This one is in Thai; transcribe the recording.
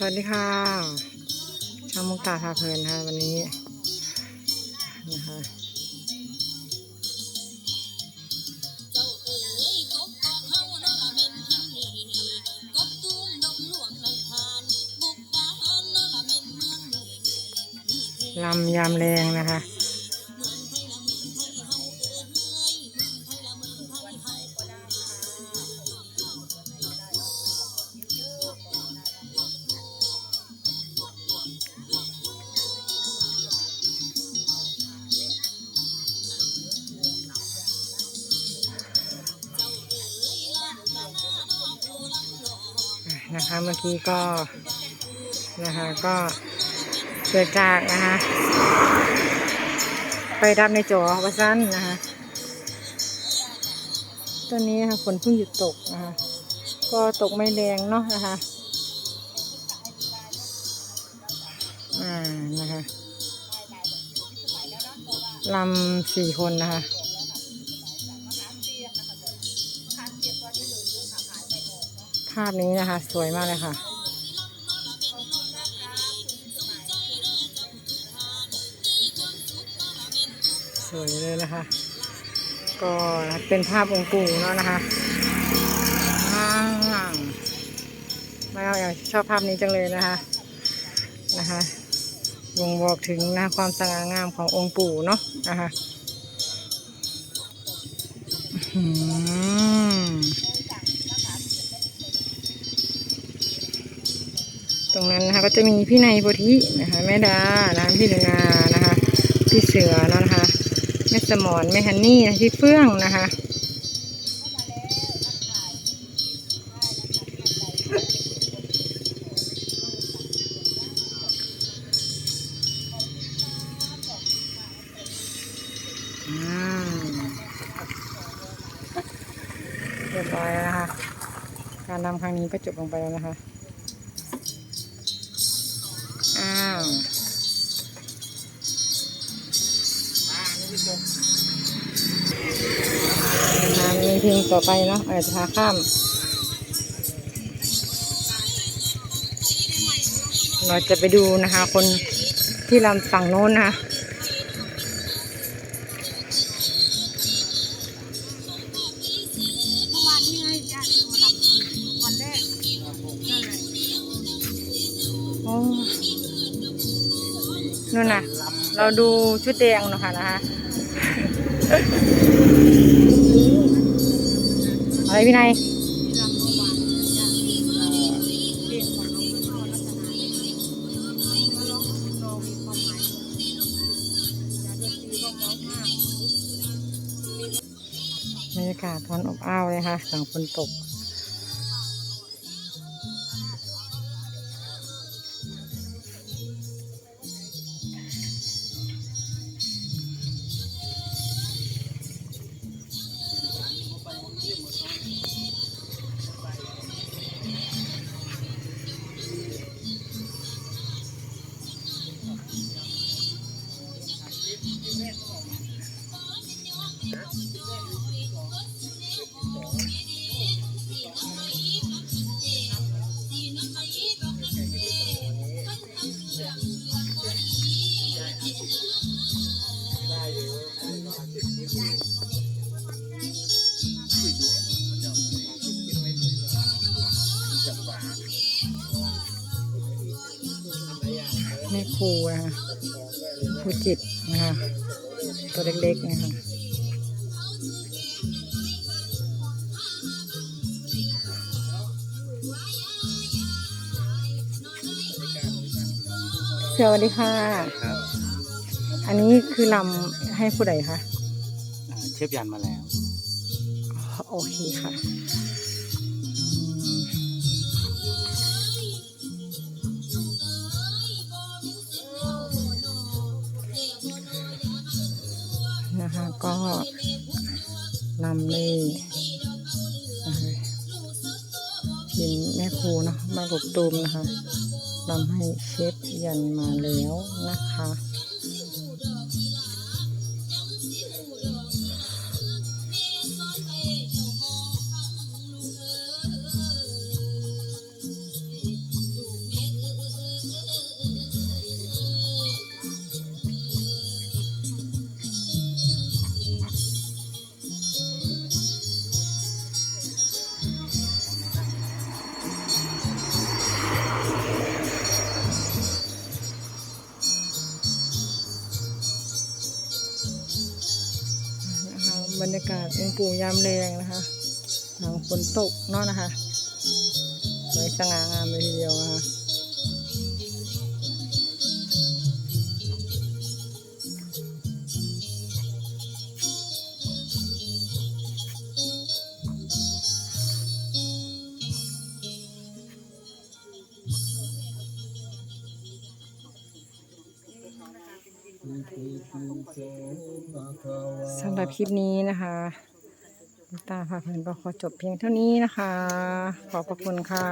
สวัสดีค่ะชาวมุกตาพาเพลินค่ะวันนี้นะคะลำยามแรงนะคะ นะคะเมื่อกี้ก็นะคะก็เกิดจากนะคะไปดับในจอวัสั้นนะคะตอนนี้นะคะฝนเพิ่งหยุดตกนะคะก็ตกไม่แรงเนาะนะคะอ่านะคะลำสี่คนนะคะาพนี้นะคะ สวยมากเลยค่ะ สวยเลยนะคะ ก็เป็นภาพองค์ปู่เนาะนะคะไม่เอาอย่างชอบภาพนี้จังเลยนะคะนะคะวงบอกถึงนะความสง่างามขององค์ปู่เนาะนะคะ นะคะก็จะมีพี่ในโพธินะคะแม่ดานะพี่หนูนานะคะพี่เสือนะคะแม่สมอนแม่ฮันนี่นะพี่เฟื่องนะคะเรียบร้อยแล้วนะคะ การนำครั้งนี้ก็จบลงไปแล้วนะคะ เพลงต่อไปเนาะอาจจะพาข้ามเราจะไปดูนะคะ คนที่ลำฝั่งโน้นนะคะเมื่อวานนี่ไงญาติมารับวันแรกนั่นแหละโอ้นู่นน่ะเราดูชุดแดงเนาะค่ะนะคะ อะไรพี่นายที่รับเมื่อวานญาติเพลงของน้องพ่อรัตนาแล้วร้องรอมีความหมายจากดนตรีก็เพราะมากบรรยากาศร้อนอบอ้าวเลยค่ะหลังฝนตก แม่ครูนะคะครูจิตนะคะตัวเล็กๆนะคะ สวัสดีค่ะ ครับอันนี้คือลำให้ผู้ใดคะ อ่าเชฟยันมาแล้วอ๋อโอเคค่ะอืมนะคะก็นำนี่นะคะทีมแม่ครูเนาะมากบตูมนะคะ ทำให้เชฟยันมาแล้วนะคะ บรรยากาศองปู่ยามแรงนะคะหลังฝนตกเนาะนะคะสวยสง่างามเลยทีเดียวนะคะ สำหรับคลิปนี้นะคะลิตาพาเพลินก็ขอจบเพียงเท่านี้นะคะ ขอบพระคุณค่ะ